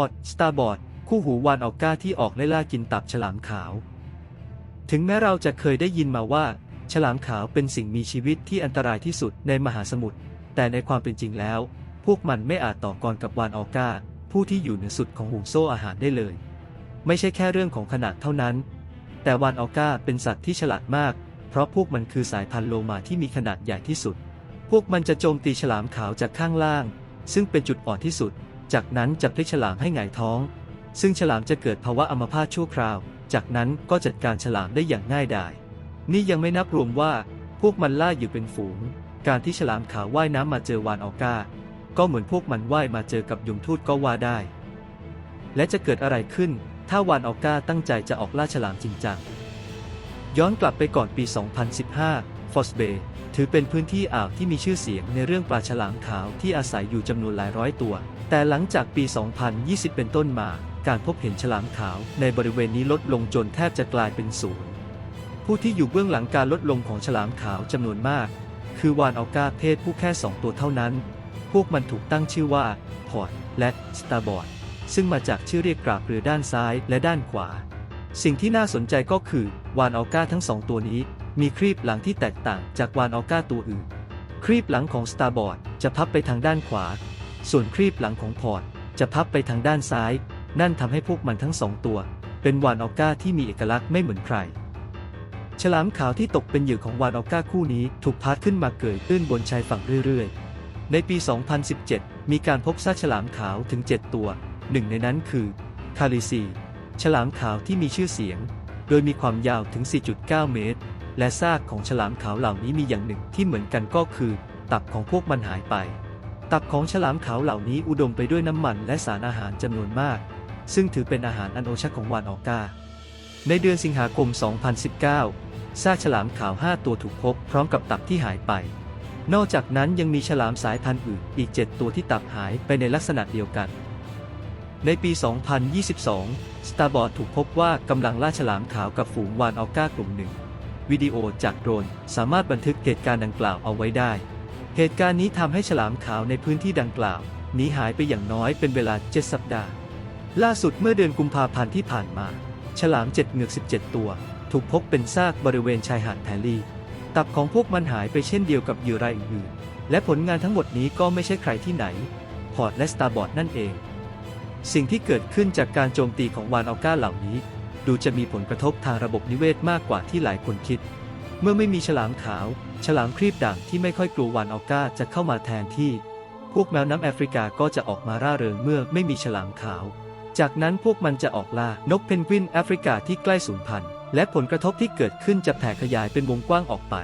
อร์ตสตาร์บอร์ดคู่หูวานออก้าที่ออกไล่ล่ากินตับฉลามขาว ถึงแม้เราจะเคยได้ยินมาว่า ฉลามขาวเป็นสิ่งมีชีวิตที่อันตรายที่สุดในมหาสมุทรแต่ในความเป็นจริงแล้ว พวกมันไม่อาจต่อกรกับวานออก้า ผู้ที่อยู่เหนือสุดของห่วงโซ่อาหารได้เลย ไม่ใช่แค่เรื่องของขนาดเท่านั้น แต่วานออก้าเป็นสัตว์ที่ฉลาดมาก เพราะพวกมันคือสายพันธุ์โลมาที่มีขนาดใหญ่ที่สุด พวกมันจะโจมตีฉลามขาวจากข้างล่าง ซึ่งเป็นจุดอ่อนที่สุด จากนั้นจะพลิกฉลามให้หงายท้อง ซึ่งฉลามจะเกิดภาวะอัมพาตชั่วคราว จากนั้นก็จัดการฉลามได้อย่างง่ายดาย นี่ยังไม่นับรวมว่าพวกมันล่าอยู่เป็นฝูง การที่ฉลามขาวว่ายน้ำมาเจอวานออก้า ก็เหมือนพวกมันว่ายมาเจอกับยุงทูตก็ว่าได้ และจะเกิดอะไรขึ้น ถ้าวานออก้าตั้งใจจะออกล่าฉลามจริงจังย้อนกลับไปก่อนปี 2015 ฟอสเบย์ถือเป็นพื้นที่อ่าวที่มีชื่อเสียงในเรื่องปลาฉลามขาวที่อาศัยอยู่จำนวนหลายร้อยตัว แต่หลังจากปี 2020 เป็นต้นมา การพบเห็นฉลามขาวในบริเวณนี้ลดลงจนแทบจะกลายเป็นศูนย์ ผู้ที่อยู่เบื้องหลังการลดลงของฉลามขาวจำนวนมาก คือวานออก้าเพศผู้แค่ 2 ตัวเท่านั้น พวกมันถูกตั้งชื่อว่าพอร์ตและสตาร์บอร์ดซึ่งมาจากชื่อเรียกกราบเรือด้านซ้ายและด้านขวา สิ่งที่น่าสนใจก็คือวานออก้าทั้งสองตัวนี้ มีครีบหลังที่แตกต่างจากวานออก้าตัวอื่น ครีบหลังของสตาร์บอร์ดจะพับไปทางด้านขวา ส่วนครีบหลังของพอร์ตจะพับไปทางด้านซ้าย นั่นทำให้พวกมันทั้งสองตัว เป็นวานออก้าที่มีเอกลักษณ์ไม่เหมือนใคร ฉลามขาวที่ตกเป็นเหยื่อของวานออก้าคู่นี้ถูกพัดขึ้นมาเกยตื้นบนชายฝั่งเรื่อยๆ ในปี 2017 มีการพบซากฉลามขาวถึง 7 ตัว หนึ่งในนั้นคือคาลิซี ฉลามขาวที่มีชื่อเสียง โดยมีความยาวถึง 4.9 เมตร และซากของฉลามขาวเหล่านี้มีอย่างหนึ่งที่เหมือนกันก็คือ ตับของพวกมันหายไป ตับของฉลามขาวเหล่านี้อุดมไปด้วยน้ำมันและสารอาหารจำนวนมาก ซึ่งถือเป็นอาหารอันโอชะของวานออกา ในเดือนสิงหาคม 2019 ซากฉลามขาว 5 ตัวถูกพบพร้อมกับตับที่หายไป นอกจากนั้นยังมีฉลามสายพันธุ์อื่นอีก 7 ตัวที่ตับหายไปในลักษณะเดียวกัน ในปี 2022 Starboard ถูกพบว่ากำลังล่าฉลามขาวกับฝูงวานออก้ากลุ่มหนึ่ง วิดีโอจากโดรน สามารถบันทึกเหตุการณ์ดังกล่าวเอาไว้ได้ เหตุการณ์นี้ทำให้ฉลามขาวในพื้นที่ดังกล่าวหนีหายไปอย่างน้อยเป็นเวลา 7 สัปดาห์ ล่าสุดเมื่อเดือนกุมภาพันธ์ที่ผ่านมา ฉลามเจ็ดเหงือก 17 ตัว ถูกพบเป็นซากบริเวณชายหาดแทลีตับของพวกมันหายไปเช่นเดียวกับเหยื่อรายอื่นๆและผลงานทั้งหมดนี้ก็ไม่ใช่ใครที่ไหน พอร์ตและสตาร์บอร์ดนั่นเอง สิ่งที่เกิดขึ้นจากการโจมตีของวานออก้าเหล่านี้ ดูจะมีผลกระทบทางระบบนิเวศมากกว่าที่หลายคนคิด เมื่อไม่มีฉลามขาว ฉลามครีบด่างที่ไม่ค่อยกลัววานออก้าจะเข้ามาแทนที่ พวกแมวน้ำแอฟริกาก็จะออกมาร่าเริงเมื่อไม่มีฉลามขาว จากนั้นพวกมันจะออกล่านกเพนกวินแอฟริกาที่ใกล้สูญพันธุ์และผลกระทบที่เกิดขึ้นจะแผ่ขยายเป็นวงกว้างออกไป